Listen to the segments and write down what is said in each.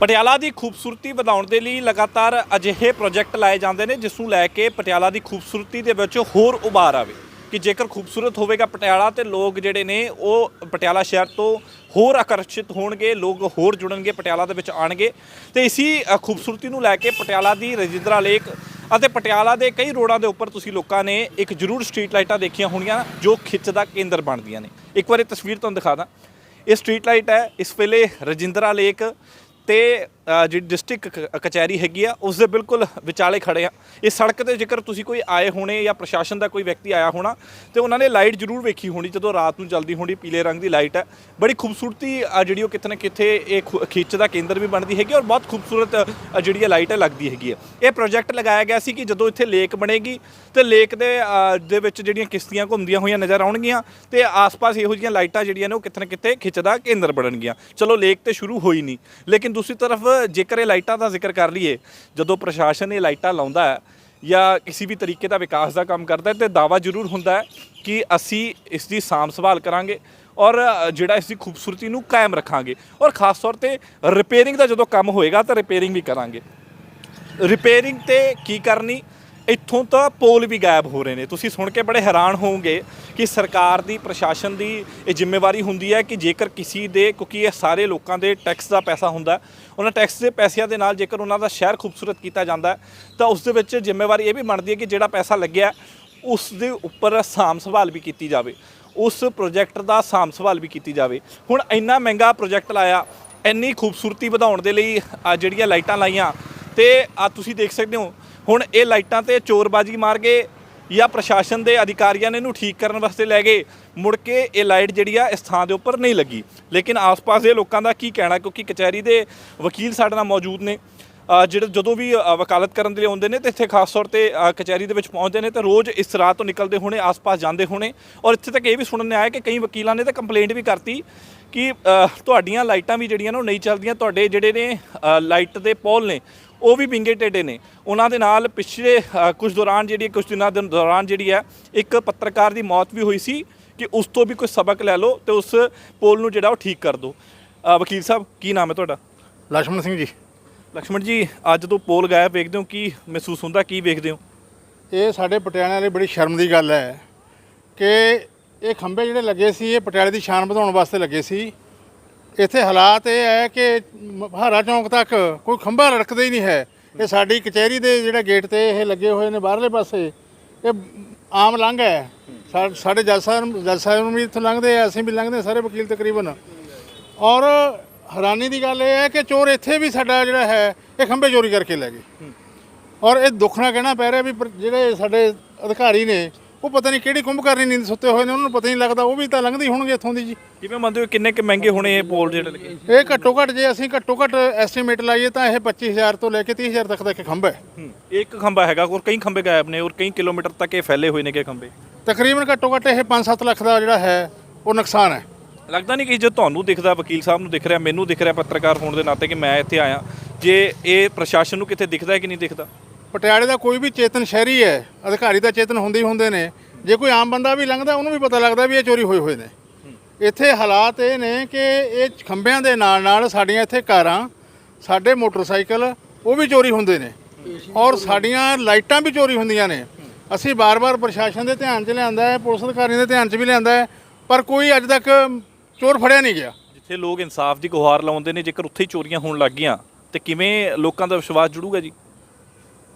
ਪਟਿਆਲਾ ਦੀ ਖੂਬਸੂਰਤੀ ਵਧਾਉਣ ਦੇ ਲਈ ਲਗਾਤਾਰ ਅਜਿਹੇ ਪ੍ਰੋਜੈਕਟ ਲਾਏ ਜਾਂਦੇ ਨੇ ਜਿਸ ਨੂੰ ਲੈ ਕੇ ਪਟਿਆਲਾ ਦੀ ਖੂਬਸੂਰਤੀ ਦੇ ਵਿੱਚ ਹੋਰ ਉਭਾਰ ਆਵੇ। ਕਿ ਜੇਕਰ ਖੂਬਸੂਰਤ ਹੋਵੇਗਾ ਪਟਿਆਲਾ ਤੇ ਲੋਕ ਜਿਹੜੇ ਨੇ, ਉਹ ਪਟਿਆਲਾ ਸ਼ਹਿਰ ਤੋਂ ਹੋਰ ਆਕਰਸ਼ਿਤ ਹੋਣਗੇ, ਲੋਕ ਹੋਰ ਜੁੜਨਗੇ, ਪਟਿਆਲਾ ਦੇ ਵਿੱਚ ਆਣਗੇ ਤੇ ਇਸੀ ਖੂਬਸੂਰਤੀ ਨੂੰ ਲੈ ਕੇ ਪਟਿਆਲਾ ਦੀ ਰਜਿੰਦਰਾ ਲੇਕ ਅਤੇ ਪਟਿਆਲਾ ਦੇ ਕਈ ਰੋਡਾਂ ਦੇ ਉੱਪਰ ਤੁਸੀਂ ਲੋਕਾਂ ਨੇ ਇੱਕ ਜ਼ਰੂਰ ਸਟਰੀਟ ਲਾਈਟਾਂ ਦੇਖੀਆਂ ਹੋਣੀਆਂ, ਜੋ ਖਿੱਚ ਦਾ ਕੇਂਦਰ ਬਣਦੀਆਂ ਨੇ। ਇੱਕ ਵਾਰੀ ਤਸਵੀਰ ਤੁਹਾਨੂੰ ਦਿਖਾ ਦਾਂ। ਇਹ ਸਟਰੀਟ ਲਾਈਟ ਹੈ, ਇਸ ਵੇਲੇ ਰਜਿੰਦਰਾ ਲੇਕ ਤੇ ਅ, ਜਿਹੜੀ ਡਿਸਟ੍ਰਿਕਟ ਕਚਹਿਰੀ ਹੈਗੀ ਆ, ਉਸ ਦੇ ਬਿਲਕੁਲ ਵਿਚਾਲੇ ਖੜੇ ਆ। ਇਹ ਸੜਕ ਤੇ ਜੇਕਰ ਤੁਸੀਂ ਕੋਈ ਆਏ ਹੋਣੇ ਜਾਂ ਪ੍ਰਸ਼ਾਸਨ ਦਾ ਕੋਈ ਵਿਅਕਤੀ ਆਇਆ ਹੋਣਾ, ਤੇ ਉਹਨਾਂ ਨੇ ਲਾਈਟ ਜ਼ਰੂਰ ਵੇਖੀ ਹੋਣੀ ਜਦੋਂ ਰਾਤ ਨੂੰ ਜਲਦੀ ਹੋਣੀ ਪੀਲੇ ਰੰਗ ਦੀ ਲਾਈਟ ਹੈ। ਬੜੀ ਖੂਬਸੂਰਤੀ ਜਿਹੜੀ ਉਹ ਕਿਤੇ ਨਾ ਕਿਤੇ ਇਹ ਖੁ- ਖਿੱਚ ਦਾ ਕੇਂਦਰ ਵੀ ਬਣਦੀ ਹੈਗੀ ਔਰ ਬਹੁਤ ਖੂਬਸੂਰਤ ਜਿਹੜੀ ਇਹ ਲਾਈਟ ਹੈ ਲੱਗਦੀ ਹੈਗੀ ਹੈ। ਇਹ ਪ੍ਰੋਜੈਕਟ ਲਗਾਇਆ ਗਿਆ ਸੀ ਕਿ ਜਦੋਂ ਇੱਥੇ ਲੇਕ ਬਣੇਗੀ, ਤੇ ਲੇਕ ਦੇ ਦੇ ਵਿੱਚ ਜਿਹੜੀਆਂ ਕਿਸ਼ਤੀਆਂ ਘੁੰਮਦੀਆਂ ਹੋਈਆਂ ਨਜ਼ਰ ਆਉਣਗੀਆਂ, ਤੇ ਆਸ-ਪਾਸ ਇਹੋ ਜਿਹੀਆਂ ਲਾਈਟਾਂ ਜਿਹੜੀਆਂ ਨੇ ਉਹ ਕਿਤੇ ਨਾ ਕਿਤੇ ਖਿੱਚ ਦਾ ਕੇਂਦਰ ਬਣਨਗੀਆਂ। ਚਲੋ ਲੇਕ ਤੇ ਸ਼ੁਰੂ ਹੋਈ ਨਹੀਂ, ਲੇਕਿਨ ਦੂਸਰੀ ਤਰਫ ਜੇਕਰ ਇਹ ਲਾਈਟਾਂ ਦਾ ਜ਼ਿਕਰ ਕਰ ਲਈਏ, ਜਦੋਂ ਪ੍ਰਸ਼ਾਸਨ ਇਹ ਲਾਈਟਾਂ ਲਾਉਂਦਾ ਹੈ ਜਾਂ ਕਿਸੇ ਵੀ ਤਰੀਕੇ ਦਾ ਵਿਕਾਸ ਦਾ ਕੰਮ ਕਰਦਾ ਹੈ, ਤੇ ਦਾਵਾ ਜ਼ਰੂਰ ਹੁੰਦਾ ਹੈ ਕਿ ਅਸੀਂ ਇਸ ਦੀ ਸਾਂਭ ਸੰਭਾਲ ਕਰਾਂਗੇ ਔਰ ਜਿਹੜਾ ਇਸ ਦੀ ਖੂਬਸੂਰਤੀ ਨੂੰ ਕਾਇਮ ਰੱਖਾਂਗੇ। ਔਰ ਖਾਸ ਤੌਰ ਤੇ ਰਿਪੇਅਰਿੰਗ ਦਾ ਜਦੋਂ ਕੰਮ ਹੋਏਗਾ, ਤਾਂ ਰਿਪੇਅਰਿੰਗ ਵੀ ਕਰਾਂਗੇ। ਰਿਪੇਅਰਿੰਗ ਤੇ ਕੀ ਕਰਨੀ? ਇੱਥੋਂ ਤਾਂ ਪੋਲ ਵੀ ਗਾਇਬ ਹੋ ਰਹੇ ਨੇ। ਤੁਸੀਂ ਸੁਣ ਕੇ ਬੜੇ ਹੈਰਾਨ ਹੋਵੋਗੇ ਕਿ ਸਰਕਾਰ ਦੀ, ਪ੍ਰਸ਼ਾਸਨ ਦੀ ਇਹ ਜ਼ਿੰਮੇਵਾਰੀ ਹੁੰਦੀ ਹੈ ਕਿ ਜੇਕਰ ਕਿਸੇ ਦੇ, ਕਿਉਂਕਿ ਇਹ ਸਾਰੇ ਲੋਕਾਂ ਦੇ ਟੈਕਸ ਦਾ ਪੈਸਾ ਹੁੰਦਾ ਉਹਨਾਂ ਟੈਕਸ ਦੇ ਪੈਸਿਆਂ ਦੇ ਨਾਲ ਜੇਕਰ ਉਹਨਾਂ ਦਾ ਸ਼ਹਿਰ ਖੂਬਸੂਰਤ ਕੀਤਾ ਜਾਂਦਾ ਤਾਂ ਉਸ ਦੇ ਵਿੱਚ ਜ਼ਿੰਮੇਵਾਰੀ ਇਹ ਵੀ ਬਣਦੀ ਹੈ ਕਿ ਜਿਹੜਾ ਪੈਸਾ ਲੱਗਿਆ, ਉਸ ਦੇ ਉੱਪਰ ਸਾਂਭ ਸੰਭਾਲ ਵੀ ਕੀਤੀ ਜਾਵੇ। ਉਸ ਪ੍ਰੋਜੈਕਟ ਦਾ ਸਾਂਭ ਸੰਭਾਲ ਵੀ ਕੀਤੀ ਜਾਵੇ। ਹੁਣ ਇੰਨਾ ਮਹਿੰਗਾ ਪ੍ਰੋਜੈਕਟ ਲਾਇਆ, ਇੰਨੀ ਖੂਬਸੂਰਤੀ ਵਧਾਉਣ ਦੇ ਲਈ ਆ ਜਿਹੜੀਆਂ ਲਾਈਟਾਂ ਲਾਈਆਂ, ਤੇ ਆ ਤੁਸੀਂ ਦੇਖ ਸਕਦੇ ਹੋ ਹੁਣ ਇਹ ਲਾਈਟਾਂ ਤੇ ਚੋਰਬਾਜੀ ਮਾਰ ਗਏ ਜਾਂ ਪ੍ਰਸ਼ਾਸਨ ਦੇ ਅਧਿਕਾਰੀਆਂ ਨੇ ਇਹਨੂੰ ਠੀਕ ਕਰਨ ਵਾਸਤੇ ਲੈ ਗਏ, ਮੁੜ ਕੇ ਇਹ ਲਾਈਟ ਜਿਹੜੀ ਆ ਇਸ ਥਾਂ ਦੇ ਉੱਪਰ ਨਹੀਂ ਲੱਗੀ। ਲੇਕਿਨ ਆਸ-ਪਾਸ ਦੇ ਲੋਕਾਂ ਦਾ ਕੀ ਕਹਿਣਾ, ਕਿਉਂਕਿ ਕਚਹਿਰੀ ਦੇ ਵਕੀਲ ਸਾਡੇ ਨਾਲ ਮੌਜੂਦ ਨੇ। ਜਿਹੜੇ ਜਦੋਂ ਵੀ ਵਕਾਲਤ ਕਰਨ ਦੇ ਲਈ ਆਉਂਦੇ ਨੇ ਤੇ ਇੱਥੇ ਖਾਸ ਤੌਰ ਤੇ ਕਚਹਿਰੀ ਦੇ ਵਿੱਚ ਪਹੁੰਚਦੇ ਨੇ ਤੇ ਰੋਜ਼ ਇਸ ਰਾਹ ਤੋਂ ਨਿਕਲਦੇ ਹੋਣੇ, ਆਸ-ਪਾਸ ਜਾਂਦੇ ਹੋਣੇ। ਔਰ ਇੱਥੇ ਤੱਕ ਇਹ ਵੀ ਸੁਣਨ ਆਇਆ ਕਿ ਕਈ ਵਕੀਲਾਂ ਨੇ ਤਾਂ ਕੰਪਲੇਂਟ ਵੀ ਕਰਤੀ ਕਿ ਤੁਹਾਡੀਆਂ ਲਾਈਟਾਂ ਵੀ ਜਿਹੜੀਆਂ ਨੇ ਉਹ ਨਹੀਂ ਚੱਲਦੀਆਂ, ਤੁਹਾਡੇ ਜਿਹੜੇ ਨੇ ਲਾਈਟ ਦੇ ਪੋਲ ਨੇ ਉਹ ਵੀ ਵਿੰਗੇ ਟੇਡੇ ਨੇ। ਉਹਨਾਂ ਦੇ ਨਾਲ ਪਿਛਲੇ ਕੁਝ ਦੌਰਾਨ ਜਿਹੜੀ ਕੁਝ ਦਿਨਾਂ ਦੇ ਦੌਰਾਨ ਜਿਹੜੀ ਹੈ ਇੱਕ ਪੱਤਰਕਾਰ ਦੀ ਮੌਤ ਵੀ ਹੋਈ ਸੀ ਕਿ ਉਸ ਤੋਂ ਵੀ ਕੋਈ ਸਬਕ ਲੈ ਲਓ ਤੇ ਉਸ ਪੋਲ ਨੂੰ ਜਿਹੜਾ ਉਹ ਠੀਕ ਕਰ ਦਿਓ। ਵਕੀਲ ਸਾਹਿਬ ਕੀ ਨਾਮ ਹੈ ਤੁਹਾਡਾ? ਲక్ష్మణ ਸਿੰਘ ਜੀ। ਲక్ష్మణ ਜੀ ਅੱਜ ਤੋਂ ਪੋਲ ਗਾਇਬ ਵੇਖਦੇ ਹੋ ਕੀ ਮਹਿਸੂਸ ਹੁੰਦਾ ਕੀ ਵੇਖਦੇ ਹੋ? ਇਹ ਸਾਡੇ ਪਟਿਆਲੇ ਲਈ ਬੜੀ ਸ਼ਰਮ ਦੀ ਗੱਲ ਹੈ ਕਿ ਇਹ ਖੰਭੇ ਜਿਹੜੇ ਲੱਗੇ ਸੀ ਇਹ ਪਟਿਆਲੇ ਦੀ ਸ਼ਾਨ ਵਧਾਉਣ ਵਾਸਤੇ ਲੱਗੇ ਸੀ। ਇੱਥੇ ਹਾਲਾਤ ਇਹ ਹੈ ਕਿ ਮਹਾਰਾ ਚੌਂਕ ਤੱਕ ਕੋਈ ਖੰਭਾ ਲੜਕਦਾ ਹੀ ਨਹੀਂ ਹੈ। ਇਹ ਸਾਡੀ ਕਚਹਿਰੀ ਦੇ ਜਿਹੜਾ ਗੇਟ ਤੇ ਇਹ ਲੱਗੇ ਹੋਏ ਨੇ ਬਾਹਰਲੇ ਪਾਸੇ। ਇਹ ਆਮ ਲੰਘ ਹੈ। ਸਾਡੇ ਜੱਜ ਸਾਹਿਬ ਜੱਜ ਸਾਹਿਬ ਨੂੰ ਵੀ ਇੱਥੋਂ ਲੰਘਦੇ ਆ ਅਸੀਂ ਵੀ ਲੰਘਦੇ ਹਾਂ, ਸਾਰੇ ਵਕੀਲ ਤਕਰੀਬਨ। ਔਰ ਹੈਰਾਨੀ ਦੀ ਗੱਲ ਇਹ ਹੈ ਕਿ ਚੋਰ ਇੱਥੇ ਵੀ ਸਾਡਾ ਜਿਹੜਾ ਹੈ ਇਹ ਖੰਭੇ ਚੋਰੀ ਕਰਕੇ ਲੈ ਗਏ। ਔਰ ਇਹ ਦੁੱਖ ਨਾਲ ਕਹਿਣਾ ਪੈ ਰਿਹਾ ਵੀ ਜਿਹੜੇ ਸਾਡੇ ਅਧਿਕਾਰੀ ਨੇ ਉਹ ਪਤਾ ਨਹੀਂ ਕਿਹੜੀ ਕੁੰਭਕਰਨੀ ਨੀਂਦ ਸੁੱਤੇ ਹੋਏ ਨੇ ਉਹਨਾਂ ਨੂੰ ਪਤਾ ਨਹੀਂ ਲੱਗਦਾ ਉਹ ਵੀ ਤਾਂ ਲੰਘਦੇ ਹੀ ਹੋਣਗੇ ਇੱਥੋਂ ਦੀ ਜੀ। ਕਿਵੇਂ ਮੰਨਦੇ ਹੋ ਕਿੰਨੇ ਕਿ ਮਹਿੰਗੇ ਹੋਣੇ ਇਹ ਪੋਲ ਜਿਹੜੇ ਲੱਗੇ? ਇਹ ਘੱਟੋ ਘੱਟ ਜੇ ਅਸੀਂ ਘੱਟੋ ਘੱਟ ਐਸਟੀਮੇਟ ਲਾਈਏ ਤਾਂ ਇਹ 25000 ਤੋਂ ਲੈ ਕੇ 30000 ਤੱਕ ਦਾ ਇੱਕ ਖੰਭਾ ਹੈ। ਹੂੰ ਇੱਕ ਖੰਭਾ ਹੈਗਾ ਔਰ ਕਈ ਖੰਭੇ ਗਾਇਬ ਨੇ ਔਰ ਕਈ ਕਿਲੋਮੀਟਰ ਤੱਕ ਇਹ ਫੈਲੇ ਹੋਏ ਨੇ ਕਿ ਖੰਭੇ। ਤਕਰੀਬਨ ਘੱਟੋ ਘੱਟ ਇਹ 5-7 ਲੱਖ ਦਾ ਜਿਹੜਾ ਹੈ ਉਹ ਨੁਕਸਾਨ ਹੈ। ਲੱਗਦਾ ਨਹੀਂ ਕਿ ਜੇ ਤੁਹਾਨੂੰ ਦਿਖਦਾ ਵਕੀਲ ਸਾਹਿਬ ਨੂੰ ਦਿਖ ਰਿਹਾ ਮੈਨੂੰ ਦਿਖ ਰਿਹਾ ਪੱਤਰਕਾਰ ਹੋਣ ਦੇ ਨਾਤੇ ਕਿ ਮੈਂ ਇੱਥੇ ਆਇਆ। ਜੇ ਇਹ ਪ੍ਰਸ਼ਾਸਨ ਨੂੰ ਕਿਤੇ ਦਿਖਦਾ ਹੈ ਕਿ ਨਹੀਂ ਦਿਖਦਾ? ਪਟਿਆਲੇ ਦਾ ਕੋਈ ਵੀ ਚੇਤਨ ਸ਼ਹਿਰੀ ਹੈ, ਅਧਿਕਾਰੀ ਤਾਂ ਚੇਤਨ ਹੁੰਦੇ ਹੀ ਹੁੰਦੇ ਨੇ। ਜੇ ਕੋਈ ਆਮ ਬੰਦਾ ਵੀ ਲੰਘਦਾ, ਉਹਨੂੰ ਵੀ ਪਤਾ ਲੱਗਦਾ ਵੀ ਇਹ ਚੋਰੀ ਹੋਏ ਹੋਏ ਨੇ। ਇੱਥੇ ਹਾਲਾਤ ਇਹ ਨੇ ਕਿ ਇਹ ਖੰਭਿਆਂ ਦੇ ਨਾਲ ਨਾਲ ਸਾਡੀਆਂ ਇੱਥੇ ਕਾਰਾਂ, ਸਾਡੇ ਮੋਟਰਸਾਈਕਲ, ਉਹ ਵੀ ਚੋਰੀ ਹੁੰਦੇ ਨੇ। ਔਰ ਸਾਡੀਆਂ ਲਾਈਟਾਂ ਵੀ ਚੋਰੀ ਹੁੰਦੀਆਂ ਨੇ। ਅਸੀਂ ਬਾਰ-ਬਾਰ ਪ੍ਰਸ਼ਾਸਨ ਦੇ ਧਿਆਨ 'ਚ ਲਿਆਂਦਾ ਹੈ, ਪੁਲਿਸ ਅਧਿਕਾਰੀਆਂ ਦੇ ਧਿਆਨ 'ਚ ਵੀ ਲਿਆਂਦਾ ਹੈ, ਪਰ ਕੋਈ ਅੱਜ ਤੱਕ ਚੋਰ ਫੜਿਆ ਨਹੀਂ ਗਿਆ। ਜਿੱਥੇ ਲੋਕ ਇਨਸਾਫ ਦੀ ਗੁਹਾਰ ਲਾਉਂਦੇ ਨੇ, ਜੇਕਰ ਉੱਥੇ ਹੀ ਚੋਰੀਆਂ ਹੋਣ ਲੱਗ ਗਈਆਂ, ਤੇ ਕਿਵੇਂ ਲੋਕਾਂ ਦਾ ਵਿਸ਼ਵਾਸ ਜੁੜੂਗਾ ਜੀ?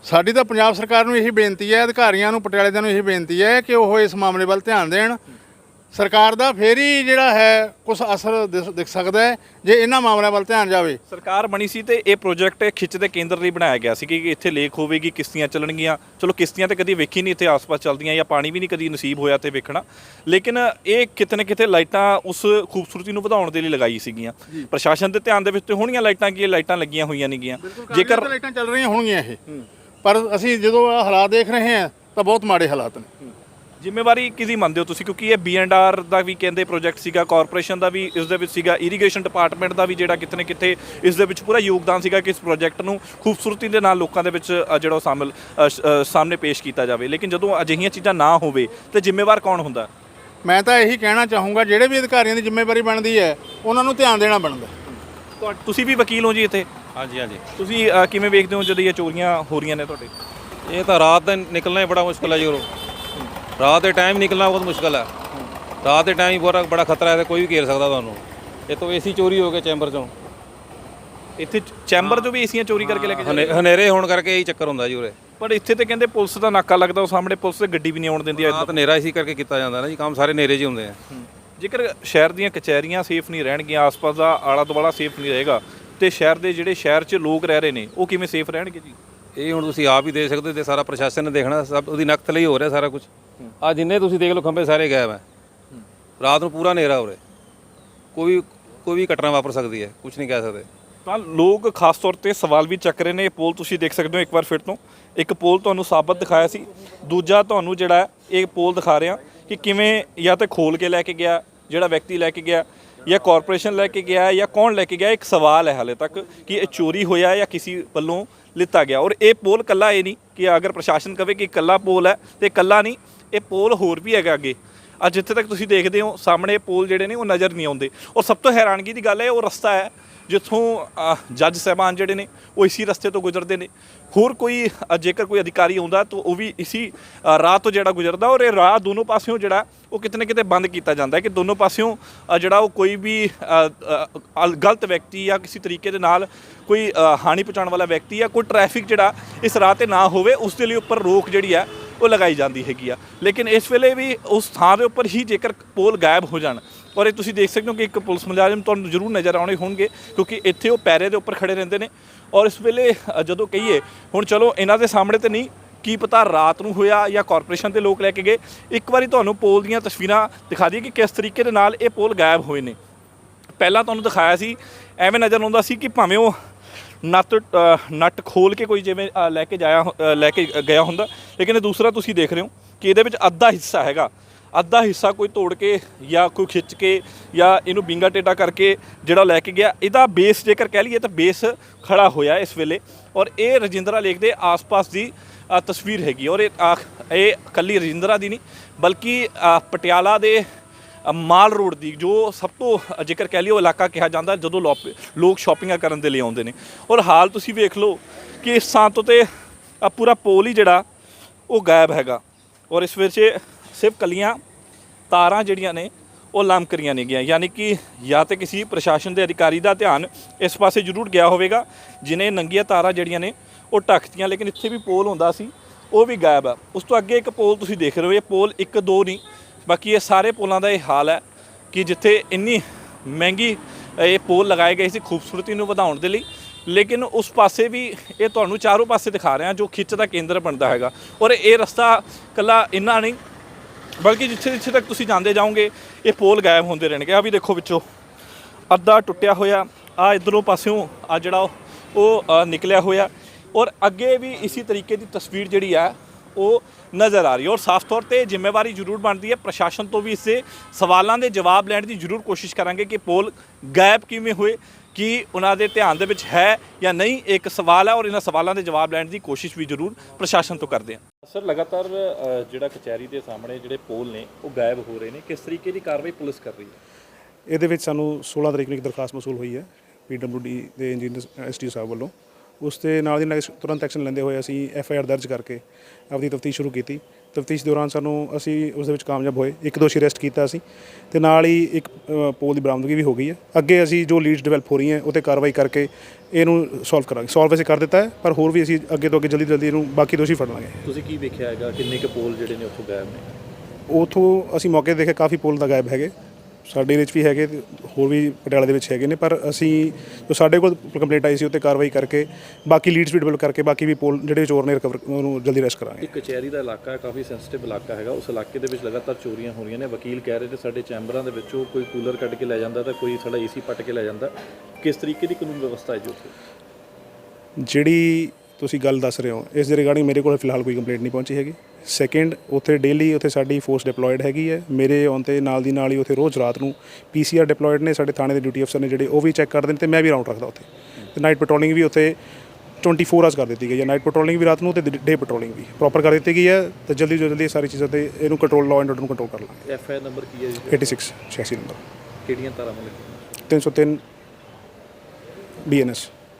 ਸਾਡੀ ਤਾਂ ਪੰਜਾਬ ਸਰਕਾਰ ਨੂੰ ਇਹੀ ਬੇਨਤੀ ਹੈ ਅਧਿਕਾਰੀਆਂ ਨੂੰ ਪਟਿਆਲੇ ਦਿਆਂ ਨੂੰ ਇਹੀ ਬੇਨਤੀ ਹੈ ਕਿ ਉਹ ਇਸ ਮਾਮਲੇ ਵੱਲ ਧਿਆਨ ਦੇਣ। ਸਰਕਾਰ ਦਾ ਫੇਰ ਹੀ ਜਿਹੜਾ ਹੈ ਕੁਝ ਅਸਰ ਦਿਖ ਸਕਦਾ ਹੈ ਜੇ ਇਹਨਾਂ ਮਾਮਲਿਆਂ ਵੱਲ ਧਿਆਨ ਜਾਵੇ। ਸਰਕਾਰ ਬਣੀ ਸੀ ਤੇ ਇਹ ਪ੍ਰੋਜੈਕਟ ਖਿੱਚ ਦੇ ਕੇਂਦਰ ਲਈ ਬਣਾਇਆ ਗਿਆ ਸੀ ਕਿ ਇੱਥੇ ਲੇਕ ਹੋਵੇਗੀ ਕਿਸ਼ਤੀਆਂ ਚੱਲਣਗੀਆਂ। ਚਲੋ ਕਿਸ਼ਤੀਆਂ ਤੇ ਕਦੀ ਵੇਖੀ ਨਹੀਂ ਇੱਥੇ ਆਸ-ਪਾਸ ਚੱਲਦੀਆਂ ਜਾਂ ਪਾਣੀ ਵੀ ਨਹੀਂ ਕਦੀ ਨਸੀਬ ਹੋਇਆ ਤੇ ਵੇਖਣਾ। ਲੇਕਿਨ ਇਹ ਕਿਤੇ ਨਾ ਕਿਤੇ ਲਾਈਟਾਂ ਉਸ ਖੂਬਸੂਰਤੀ ਨੂੰ ਵਧਾਉਣ ਦੇ ਲਈ ਲਗਾਈ ਸੀਗੀਆਂ। ਪ੍ਰਸ਼ਾਸਨ ਦੇ ਧਿਆਨ ਦੇ ਵਿੱਚ ਤੇ ਹੋਣੀਆਂ ਲਾਈਟਾਂ ਕੀ ਇਹ ਲਾਈਟਾਂ ਲੱਗੀਆਂ ਹੋਈਆਂ ਨੇਗੀਆਂ। ਜੇਕਰ ਲਾਈਟਾਂ ਚੱਲ ਰਹੀਆਂ ਹੋਣਗੀਆਂ ਇਹ। ਪਰ ਅਸੀਂ ਜਦੋਂ ਆਹ ਹਾਲਾਤ ਦੇਖ ਰਹੇ ਹਾਂ ਤਾਂ ਬਹੁਤ ਮਾੜੇ ਹਾਲਾਤ ਨੇ। ਜ਼ਿੰਮੇਵਾਰੀ ਕਿਹਦੀ ਮੰਨਦੇ ਹੋ ਤੁਸੀਂ? ਕਿਉਂਕਿ ਇਹ ਬੀਐਨਆਰ ਦਾ ਵੀ ਕਹਿੰਦੇ ਪ੍ਰੋਜੈਕਟ ਸੀਗਾ ਕਾਰਪੋਰੇਸ਼ਨ ਦਾ ਵੀ ਇਸ ਦੇ ਵਿੱਚ ਸੀਗਾ ਇਰੀਗੇਸ਼ਨ ਡਿਪਾਰਟਮੈਂਟ ਦਾ ਵੀ ਜਿਹੜਾ ਕਿਤੇ ਨਾ ਕਿਤੇ ਇਸ ਦੇ ਵਿੱਚ ਪੂਰਾ ਯੋਗਦਾਨ ਸੀਗਾ ਕਿ ਇਸ ਪ੍ਰੋਜੈਕਟ ਨੂੰ ਖੂਬਸੂਰਤੀ ਦੇ ਨਾਲ ਲੋਕਾਂ ਦੇ ਵਿੱਚ ਅ, ਜਿਹੜਾ ਉਹ ਸ਼ਾਮਿਲ ਅ, ਸ਼- ਅ, ਸਾਹਮਣੇ ਪੇਸ਼ ਕੀਤਾ ਜਾਵੇ। ਲੇਕਿਨ ਜਦੋਂ ਅਜਿਹੀਆਂ ਚੀਜ਼ਾਂ ਨਾ ਹੋਵੇ ਤੇ ਜ਼ਿੰਮੇਵਾਰ ਕੌਣ ਹੁੰਦਾ? ਮੈਂ ਤਾਂ ਇਹੀ ਕਹਿਣਾ ਚਾਹੂੰਗਾ ਜਿਹੜੇ ਵੀ ਅਧਿਕਾਰੀਆਂ ਦੀ ਜ਼ਿੰਮੇਵਾਰੀ ਬਣਦੀ ਹੈ ਉਹਨਾਂ ਨੂੰ ਧਿਆਨ ਦੇਣਾ ਬਣਦਾ। ਤੁਹਾ- ਤੁਸੀਂ ਵੀ ਵਕੀਲ ਹੋ ਜੀ ਇੱਥੇ? ਹਾਂਜੀ ਹਾਂਜੀ। ਤੁਸੀਂ ਅ, ਕਿਵੇਂ ਵੇਖਦੇ ਹੋ ਜਦੋਂ ਇਹ ਚੋਰੀਆਂ ਹੋ ਰਹੀਆਂ ਨੇ ਤੁਹਾਡੇ? ਇਹ ਤਾਂ ਰਾਤ ਦਾ ਨਿਕਲਣਾ ਹੀ ਬੜਾ ਮੁਸ਼ਕਲ ਹੈ ਜੀ ਉਰੋਂ। ਰਾਤ ਦੇ ਟਾਈਮ ਨਿਕਲਣਾ ਬਹੁਤ ਮੁਸ਼ਕਲ ਹੈ। ਰਾਤ ਦੇ ਟਾਈਮ ਬੜਾ ਬੜਾ ਖਤਰਾ ਹੈ ਤੇ ਕੋਈ ਵੀ ਘੇਰ ਸਕਦਾ ਤੁਹਾਨੂੰ। ਇਹ ਤੋਂ ਏਸੀ ਚੋਰੀ ਹੋ ਗਏ ਚੈਂਬਰ ਚੋਂ। ਇੱਥੇ ਚੈਂਬਰ ਚੋਂ ਵੀ ਏਸੀਆਂ ਚੋਰੀ ਕਰਕੇ ਲੈ ਕੇ ਜਾਂਦੇ ਹਨੇ- ਹਨੇਰੇ ਹੋਣ ਕਰਕੇ ਇਹੀ ਚੱਕਰ ਹੁੰਦਾ ਜੀ ਉਰੇ। ਪਰ ਇੱਥੇ ਤੇ ਕਹਿੰਦੇ ਪੁਲਿਸ ਦਾ ਨਾਕਾ ਲੱਗਦਾ ਉਹ ਸਾਹਮਣੇ ਪੁਲਿਸ ਤੇ ਗੱਡੀ ਵੀ ਨਹੀਂ ਆਉਣ ਦਿੰਦੀ ਰਾਤ ਹਨੇਰਾ ਇਸੀ ਕਰਕੇ ਕੀਤਾ ਜਾਂਦਾ ਨਾ ਜੀ ਕੰਮ ਸਾਰੇ ਹਨੇਰੇ 'ਚ ਹੀ ਹੁੰਦੇ ਆ। ਜੇਕਰ ਸ਼ਹਿਰ ਦੀਆਂ ਕਚਹਿਰੀਆਂ ਸੇਫ ਨਹੀਂ ਰਹਿਣਗੀਆਂ ਆਸ-ਪਾਸ ਦਾ ਆਲਾ ਦੁਆਲਾ ਸੇਫ ਨਹੀਂ ਰਹੇਗਾ ਤੇ ਸ਼ਹਿਰ ਦੇ ਜਿਹੜੇ ਸ਼ਹਿਰ 'ਚ ਲੋਕ ਰਹਿ ਰਹੇ ਨੇ ਉਹ ਕਿਵੇਂ ਸੇਫ ਰਹਿਣਗੇ ਜੀ? ਇਹ ਹੁਣ ਤੁਸੀਂ ਆਪ ਹੀ ਦੇਖ ਸਕਦੇ ਤੇ ਸਾਰਾ ਪ੍ਰਸ਼ਾਸਨ ਨੇ ਦੇਖਣਾ ਸਭ ਉਹਦੀ ਨੱਕ ਥੱਲੇ ਹੀ ਰਿਹਾ ਸਾਰਾ ਕੁਝ ਆ ਜਿੰਨੇ ਤੁਸੀਂ ਦੇਖ ਲਓ ਖੰਭੇ ਸਾਰੇ ਗਾਇਬ ਹੈ। ਰਾਤ ਨੂੰ ਪੂਰਾ ਹਨੇਰਾ ਹੋ ਰਿਹਾ। ਕੋਈ ਕੋਈ ਵੀ ਘਟਨਾ ਵਾਪਰ ਸਕਦੀ ਹੈ ਕੁਝ ਨਹੀਂ ਕਹਿ ਸਕਦੇ। ਤਾਂ ਲੋਕ ਖਾਸ ਤੌਰ ਤੇ ਸਵਾਲ ਵੀ ਚੱਕ ਰਹੇ ਨੇ ਇਹ ਪੋਲ ਤੁਸੀਂ ਦੇਖ ਸਕਦੇ ਹੋ ਇੱਕ ਵਾਰ ਫਿਰ ਤੋਂ। ਇੱਕ ਪੋਲ ਤੁਹਾਨੂੰ ਸਾਬਤ ਦਿਖਾਇਆ ਸੀ ਦੂਜਾ ਤੁਹਾਨੂੰ ਜਿਹੜਾ ਇਹ ਪੋਲ ਦਿਖਾ ਰਿਹਾ ਕਿ ਕਿਵੇਂ ਜਾਂ ਤੇ ਖੋਲ ਕੇ ਲੈ ਕੇ ਗਿਆ ਜਿਹੜਾ ਵਿਅਕਤੀ ਲੈ ਕੇ ਗਿਆ ਜਾਂ ਕਾਰਪੋਰੇਸ਼ਨ ਲੈ ਕੇ ਗਿਆ ਜਾਂ ਕੌਣ ਲੈ ਕੇ ਗਿਆ, ਇੱਕ ਸਵਾਲ ਹੈ ਹਾਲੇ ਤੱਕ ਕਿ ਇਹ ਚੋਰੀ ਹੋਇਆ ਜਾਂ ਕਿਸੇ ਵੱਲੋਂ ਲਿੱਤਾ ਗਿਆ। ਔਰ ਇਹ ਪੋਲ ਕੱਲਾ ਇਹ ਨਹੀਂ ਕਿ ਅਗਰ ਪ੍ਰਸ਼ਾਸਨ ਕਵੇ ਕਿ ਕੱਲਾ ਪੋਲ ਹੈ ਤੇ ਕੱਲਾ ਨਹੀਂ, ਇਹ ਪੋਲ ਹੋਰ ਵੀ ਹੈਗਾ ਅੱਗੇ। ਅੱਜ ਜਿੱਥੇ ਤੱਕ ਤੁਸੀਂ ਦੇਖਦੇ ਹੋ ਸਾਹਮਣੇ ਪੋਲ ਜਿਹੜੇ ਨੇ ਉਹ ਨਜ਼ਰ ਨਹੀਂ ਆਉਂਦੇ। ਔਰ ਸਭ ਤੋਂ ਹੈਰਾਨਗੀ ਦੀ ਗੱਲ ਹੈ ਉਹ ਰਸਤਾ ਹੈ ਜਿੱਥੋਂ ਜੱਜ ਸਾਹਿਬਾਨ ਜਿਹੜੇ ਨੇ ਉਹ ਇਸੀ ਰਸਤੇ ਤੋਂ ਗੁਜ਼ਰਦੇ ਨੇ। ਹੋਰ ਕੋਈ ਜੇਕਰ ਕੋਈ ਅਧਿਕਾਰੀ ਆਉਂਦਾ ਤਾਂ ਉਹ ਵੀ ਇਸੀ ਰਾਹ ਤੋਂ ਜਿਹੜਾ ਗੁਜ਼ਰਦਾ ਔਰ ਇਹ ਰਾਹ ਦੋਨੋਂ ਪਾਸਿਓਂ ਜਿਹੜਾ ਉਹ ਕਿਤੇ ਨਾ ਕਿਤੇ ਬੰਦ ਕੀਤਾ ਜਾਂਦਾ ਹੈ ਕਿ ਦੋਨੋਂ ਪਾਸਿਓਂ ਜਿਹੜਾ ਉਹ ਕੋਈ ਵੀ ਗਲਤ ਵਿਅਕਤੀ ਜਾਂ ਕਿਸੇ ਤਰੀਕੇ ਦੇ ਨਾਲ ਕੋਈ ਅ, ਹਾਨੀ ਪਹੁੰਚਾਉਣ ਵਾਲਾ ਵਿਅਕਤੀ ਜਾਂ ਕੋਈ ਟ੍ਰੈਫਿਕ ਜਿਹੜਾ ਇਸ ਰਾਹ ਤੇ ਨਾ ਹੋਵੇ ਉਸ ਦੇ ਲਈ ਉੱਪਰ ਰੋਕ ਜਿਹੜੀ ਹੈ ਉਹ ਲਗਾਈ ਜਾਂਦੀ ਹੈਗੀ ਆ। ਲੇਕਿਨ ਇਸ ਵੇਲੇ ਵੀ ਉਸ ਥਾਂ ਦੇ ਉੱਪਰ ਹੀ ਜੇਕਰ ਪੋਲ ਗਾਇਬ ਹੋ ਜਾਣ, ਔਰ ਇਹ ਤੁਸੀਂ ਦੇਖ ਸਕਦੇ ਹੋ ਕਿ ਇੱਕ ਪੁਲਿਸ ਮੁਲਾਜ਼ਮ ਤੁਹਾਨੂੰ ਜ਼ਰੂਰ ਨਜ਼ਰ ਆਉਣੇ ਹੋਣਗੇ, ਕਿਉਂਕਿ ਇੱਥੇ ਉਹ ਪੈਰੇ ਦੇ ਉੱਪਰ ਖੜੇ ਰਹਿੰਦੇ ਨੇ। ਔਰ ਇਸ ਵੇਲੇ ਜਦੋਂ ਕਹੀਏ, ਹੁਣ ਚਲੋ ਇਹਨਾਂ ਦੇ ਸਾਹਮਣੇ ਤੇ ਨਹੀਂ, ਕੀ ਪਤਾ ਰਾਤ ਨੂੰ ਹੋਇਆ ਜਾਂ ਕਾਰਪੋਰੇਸ਼ਨ ਦੇ ਲੋਕ ਲੈ ਕੇ ਗਏ। ਇੱਕ ਵਾਰੀ ਤੁਹਾਨੂੰ ਪੋਲ ਦੀਆਂ ਤਸਵੀਰਾਂ ਦਿਖਾ ਦਈਏ ਕਿ ਕਿਸ ਤਰੀਕੇ ਦੇ ਨਾਲ ਇਹ ਪੋਲ ਗਾਇਬ ਹੋਏ ਨੇ। ਪਹਿਲਾਂ ਤੁਹਾਨੂੰ ਦਿਖਾਇਆ ਸੀ, ਐਵੇਂ ਨਜ਼ਰ ਆਉਂਦਾ ਸੀ ਕਿ ਭਾਵੇਂ ਉਹ ਨੱਟ ਨੱਟ ਖੋਲ ਕੇ ਕੋਈ ਜਿਵੇਂ ਲੈ ਕੇ ਜਾਇਆ ਹੁ- ਲੈ ਕੇ ਗਿਆ ਹੁੰਦਾ। ਲੇਕਿਨ ਇਹ ਦੂਸਰਾ ਤੁਸੀਂ ਦੇਖ ਰਹੇ ਹੋ ਕਿ ਇਹਦੇ ਵਿੱਚ ਅੱਧਾ ਹਿੱਸਾ ਹੈਗਾ। ਅੱਧਾ ਹਿੱਸਾ ਕੋਈ ਤੋੜ ਕੇ ਜਾਂ ਕੋਈ ਖਿੱਚ ਕੇ ਜਾਂ ਇਹਨੂੰ ਬਿੰਗਾ ਟੇਡਾ ਕਰਕੇ ਜਿਹੜਾ ਲੈ ਕੇ ਗਿਆ, ਇਹਦਾ ਬੇਸ ਜੇਕਰ ਕਹਿ ਲਈਏ ਤਾਂ ਬੇਸ ਖੜਾ ਹੋਇਆ ਇਸ ਵੇਲੇ। ਔਰ ਇਹ ਰਜਿੰਦਰਾ ਲੇਕ ਦੇ ਆਸ-ਪਾਸ ਦੀ ਤਸਵੀਰ ਹੈਗੀ। ਔਰ ਇਹ ਆ- ਇਹ ਕੱਲੀ ਰਜਿੰਦਰਾ ਦੀ ਨਹੀਂ, ਬਲਕਿ ਪਟਿਆਲਾ ਦੇ ਮਾਲ ਰੋਡ ਦੀ, ਜੋ ਸਭ ਤੋਂ ਜੇਕਰ ਕਹਿ ਲਈਏ ਇਲਾਕਾ ਕਿਹਾ ਜਾਂਦਾ, ਜਦੋਂ ਲੋਪ- ਲੋਕ ਸ਼ਾਪਿੰਗਾਂ ਕਰਨ ਦੇ ਲਈ ਆਉਂਦੇ ਨੇ। ਔਰ ਹਾਲ ਤੁਸੀਂ ਵੇਖ ਲਓ ਕਿ ਇਸ ਥਾਂ ਤੋਂ ਤੇ ਪੂਰਾ ਪੋਲ ਹੀ ਜਿਹੜਾ, ਉਹ ਗਾਇਬ ਹੈਗਾ। ਔਰ ਇਸ ਵਿੱਚ ਸਿਰਫ ਕਲੀਆਂ, ਤਾਰਾਂ ਜਿਹੜੀਆਂ ਨੇ, ਉਹ ਲਮਕ ਰਹੀਆਂ ਨੇ ਗਿਆ ਯਾਨੀ ਕਿ ਜਾਂ ਤੇ ਕਿਸੇ ਪ੍ਰਸ਼ਾਸਨ ਦੇ ਅਧਿਕਾਰੀ ਦਾ ਧਿਆਨ ਇਸ ਪਾਸੇ ਜ਼ਰੂਰ ਗਿਆ ਹੋਵੇਗਾ, ਜਿਨੇ ਨੰਗੀਆਂ ਤਾਰਾਂ ਜਿਹੜੀਆਂ ਨੇ, ਉਹ ਢੱਕਤੀਆਂ, ਲੇਕਿਨ ਇੱਥੇ ਵੀ ਪੋਲ ਹੁੰਦਾ ਸੀ, ਉਹ ਵੀ ਗਾਇਬ ਆ। ਉਸ ਤੋਂ ਅੱਗੇ ਇੱਕ ਪੋਲ ਤੁਸੀਂ ਦੇਖ ਰਹੇ ਹੋ, ਇਹ ਪੋਲ ਇੱਕ ਦੋ ਨਹੀਂ ਬਾਕੀ ਇਹ ਸਾਰੇ ਪੋਲਾਂ ਦਾ ਇਹ ਹਾਲ ਹੈ ਕਿ ਜਿੱਥੇ ਇੰਨੀ ਮਹਿੰਗੀ ਇਹ ਪੋਲ ਲਗਾਏ ਗਏ ਸੀ ਖੂਬਸੂਰਤੀ ਨੂੰ ਵਧਾਉਣ ਦੇ ਲਈ, ਲੇਕਿਨ ਉਸ ਪਾਸੇ ਵੀ ਇਹ ਤੁਹਾਨੂੰ ਚਾਰੋਂ ਪਾਸੇ ਦਿਖਾ ਰਹੇ ਹਾਂ ਜੋ ਖਿੱਚ ਦਾ ਕੇਂਦਰ ਬਣਦਾ ਹੈਗਾ। ਔਰ ਇਹ ਰਸਤਾ ਕੱਲਾ ਇੰਨਾ ਨਹੀਂ, ਬਲਕਿ ਜਿੱਥੇ ਜਿੱਥੇ ਤੱਕ ਤੁਸੀਂ ਜਾਂਦੇ ਜਾਓਗੇ, ਇਹ ਪੋਲ ਗਾਇਬ ਹੁੰਦੇ ਰਹਿਣਗੇ। ਆ ਵੀ ਦੇਖੋ ਵਿੱਚੋਂ, ਅੱਧਾ ਟੁੱਟਿਆ ਹੋਇਆ ਆ ਇਧਰੋਂ ਪਾਸਿਓਂ ਆ ਜਿਹੜਾ ਉਹ- ਉਹ ਨਿਕਲਿਆ ਹੋਇਆ। ਔਰ ਅੱਗੇ ਵੀ ਇਸੇ ਤਰੀਕੇ ਦੀ ਤਸਵੀਰ ਜਿਹੜੀ ਆ ਉਹ ਨਜ਼ਰ ਆ ਰਹੀ ਹੈ। ਔਰ ਸਾਫ਼ ਤੌਰ ਤੇ ਜ਼ਿੰਮੇਵਾਰੀ ਜ਼ਰੂਰ ਬਣਦੀ ਹੈ। ਪ੍ਰਸ਼ਾਸਨ ਤੋਂ ਵੀ ਇਸੇ ਸਵਾਲਾਂ ਦੇ ਜਵਾਬ ਲੈਣ ਦੀ ਜ਼ਰੂਰ ਕੋਸ਼ਿਸ਼ ਕਰਾਂਗੇ ਕਿ ਪੋਲ ਗਾਇਬ ਕਿਵੇਂ ਹੋਏ ਕਿ ਉਹਨਾਂ ਦੇ ਧਿਆਨ ਦੇ ਵਿੱਚ ਹੈ ਜਾਂ ਨਹੀਂ ਇੱਕ ਸਵਾਲ ਹੈ ਔਰ ਇਹਨਾਂ ਸਵਾਲਾਂ ਦੇ ਜਵਾਬ ਲੈਣ ਦੀ ਕੋਸ਼ਿਸ਼ ਵੀ ਜ਼ਰੂਰ ਪ੍ਰਸ਼ਾਸਨ ਤੋਂ ਕਰਦੇ ਹਾਂ। ਸਰ ਲਗਾਤਾਰ ਜਿਹੜਾ ਕਚਹਿਰੀ ਦੇ ਸਾਹਮਣੇ ਜਿਹੜੇ ਪੋਲ ਨੇ ਉਹ ਗਾਇਬ ਹੋ ਰਹੇ ਨੇ। ਕਿਸ ਤਰੀਕੇ ਦੀ ਕਾਰਵਾਈ ਪੁਲਿਸ ਕਰ ਰਹੀ ਹੈ? ਇਹਦੇ ਵਿੱਚ ਸਾਨੂੰ 16 ਤਰੀਕ ਨੂੰ ਇੱਕ ਦਰਖਾਸਤ ਮਸੂਲ ਹੋਈ ਹੈ ਪੀਡਬਲਯੂਡੀ ਦੇ ਇੰਜੀਨੀਅਰ ਐਸਟੀ ਸਾਹਿਬ ਵੱਲੋਂ। ਉਸ ਤੇ ਨਾਲ ਦੀ ਨਾਲ ਤੁਰੰਤ ਐਕਸ਼ਨ ਲੈਂਦੇ ਹੋਏ ਅਸੀਂ ਐਫ ਆਈ ਆਰ ਦਰਜ ਕਰਕੇ ਆਪਦੀ ਤਫਤੀਸ਼ ਸ਼ੁਰੂ ਕੀਤੀ। ਤਫਤੀਸ਼ ਦੌਰਾਨ ਸਾਨੂੰ ਅਸੀਂ ਉਸ ਦੇ ਵਿੱਚ ਕਾਮਯਾਬ ਹੋਏ। ਇੱਕ ਦੋਸ਼ੀ ਅਰੈਸਟ ਕੀਤਾ ਅਸੀਂ ਤੇ ਨਾਲ ਹੀ ਇੱਕ ਪੋਲ ਦੀ ਬਰਾਮਦਗੀ ਵੀ ਹੋ ਗਈ ਹੈ। ਅੱਗੇ ਅਸੀਂ ਜੋ ਲੀਡਸ ਡਿਵੈਲਪ ਹੋ ਰਹੀਆਂ ਉਹ ਤੇ ਕਾਰਵਾਈ ਕਰਕੇ ਇਹਨੂੰ ਸੋਲਵ ਕਰਾਂਗੇ। ਸੋਲਵ ਅਸੀਂ ਕਰ ਦਿੱਤਾ ਹੈ ਪਰ ਹੋਰ ਵੀ ਅਸੀਂ ਅੱਗੇ ਤੋਂ ਅੱਗੇ ਜਲਦੀ ਜਲਦੀ ਇਹਨੂੰ ਬਾਕੀ ਦੋਸ਼ੀ ਫੜ ਲਾਂਗੇ। ਤੁਸੀਂ ਕੀ ਵੇਖਿਆ ਹੈਗਾ? ਕਿੰਨੇ ਕੁ ਪੋਲ ਜਿਹੜੇ ਨੇ ਉੱਥੋਂ ਗਾਇਬ ਨੇ? ਉਥੋਂ ਅਸੀਂ ਮੌਕੇ ਦੇਖੇ ਕਾਫੀ ਪੁਲ ਦਾ ਗਾਇਬ ਹੈਗੇ। ਸਾਡੇ ਵਿੱਚ ਵੀ ਹੈਗੇ ਤੇ ਹੋਰ ਵੀ ਪਟਿਆਲਾ ਦੇ ਵਿੱਚ ਹੈਗੇ ਨੇ ਪਰ ਅਸੀਂ ਜੋ ਸਾਡੇ ਕੋਲ ਕੰਪਲੇਂਟ ਆਈ ਸੀ ਉੱਤੇ ਕਾਰਵਾਈ ਕਰਕੇ ਬਾਕੀ ਲੀਡਸ ਵੀ ਡਿਵੈਲਪ ਕਰਕੇ ਬਾਕੀ ਵੀ ਪੁਲ ਜਿਹੜੇ ਚੋਰ ਨੇ ਰਿਕਵਰ ਉਹਨੂੰ ਜਲਦੀ ਰੈਸਟ ਕਰਾਂਗੇ। ਇੱਕ ਕਚਹਿਰੀ ਦਾ ਇਲਾਕਾ ਹੈ ਕਾਫੀ ਸੈਂਸਿਟਿਵ ਇਲਾਕਾ ਹੈਗਾ ਉਸ ਇਲਾਕੇ ਦੇ ਵਿੱਚ ਲਗਾਤਾਰ ਚੋਰੀਆਂ ਹੋ ਰਹੀਆਂ ਨੇ। ਵਕੀਲ ਕਹਿ ਰਹੇ ਨੇ ਸਾਡੇ ਚੈਂਬਰਾਂ ਦੇ ਵਿੱਚੋਂ ਕੋਈ ਕੂਲਰ ਕੱਢ ਕੇ ਲੈ ਜਾਂਦਾ ਤਾਂ ਕੋਈ ਸਾਡਾ ਏਸੀ ਪੱਟ ਕੇ ਲੈ ਜਾਂਦਾ। ਕਿਸ ਤਰੀਕੇ ਦੀ ਕਾਨੂੰਨ ਵਿਵਸਥਾ ਹੈ ਜੀ ਉੱਥੇ? ਜਿਹੜੀ ਤੁਸੀਂ ਗੱਲ ਦੱਸ ਰਹੇ ਹੋ ਇਸ ਦੇ ਰਿਗਾਰਡਿੰਗ ਮੇਰੇ ਕੋਲ ਫਿਲਹਾਲ ਕੋਈ ਕੰਪਲੇਂਟ ਨਹੀਂ ਪਹੁੰਚੀ ਹੈਗੀ। ਸੈਕਿੰਡ ਉੱਥੇ ਡੇਲੀ ਉੱਥੇ ਸਾਡੀ ਫੋਰਸ ਡਿਪਲੋਇਡ ਹੈਗੀ ਹੈ। ਮੇਰੇ ਆਉਣ ਤੇ ਨਾਲ ਦੀ ਨਾਲ ਹੀ ਉੱਥੇ ਰੋਜ਼ ਰਾਤ ਨੂੰ ਪੀਸੀਆਰ ਡਿਪਲੋਇਡ ਨੇ ਸਾਡੇ ਥਾਣੇ ਦੇ ਡਿਊਟੀ ਅਫਸਰ ਨੇ ਜਿਹੜੇ ਉਹ ਵੀ ਚੈੱਕ ਕਰਦੇ ਨੇ ਤੇ ਮੈਂ ਵੀ ਰਾਉਂਡ ਰੱਖਦਾ ਉੱਥੇ। ਤੇ ਨਾਈਟ ਪੈਟਰੋਲਿੰਗ ਵੀ ਉੱਥੇ 24 ਆਵਰਸ ਕਰ ਦਿੱਤੀ ਗਈ ਹੈ। ਨਾਈਟ ਪੈਟਰੋਲਿੰਗ ਵੀ ਰਾਤ ਨੂੰ ਤੇ ਡੇ ਪੈਟਰੋਲਿੰਗ ਵੀ ਪ੍ਰੋਪਰ ਕਰ ਦਿੱਤੀ ਗਈ ਹੈ ਤੇ ਜਲਦੀ ਤੋਂ ਜਲਦੀ ਇਹ ਸਾਰੀ ਚੀਜ਼ਾਂ ਤੇ ਇਹਨੂੰ ਕੰਟਰੋਲ ਲਾਅ ਐਂਡ ਆਰਡਰ ਨੂੰ ਕੰਟਰੋਲ ਕਰ ਲਾਂਗੇ। ਐਫ ਆਈ ਨੰਬਰ ਕੀ ਹੈ ਜੀ? 86 86 ਨੰਬਰ ਕਿਹੜੀਆਂ ਧਾਰਾਵਾਂ ਲੱਗੀਆਂ 303 ਬੀਐਨਐਸ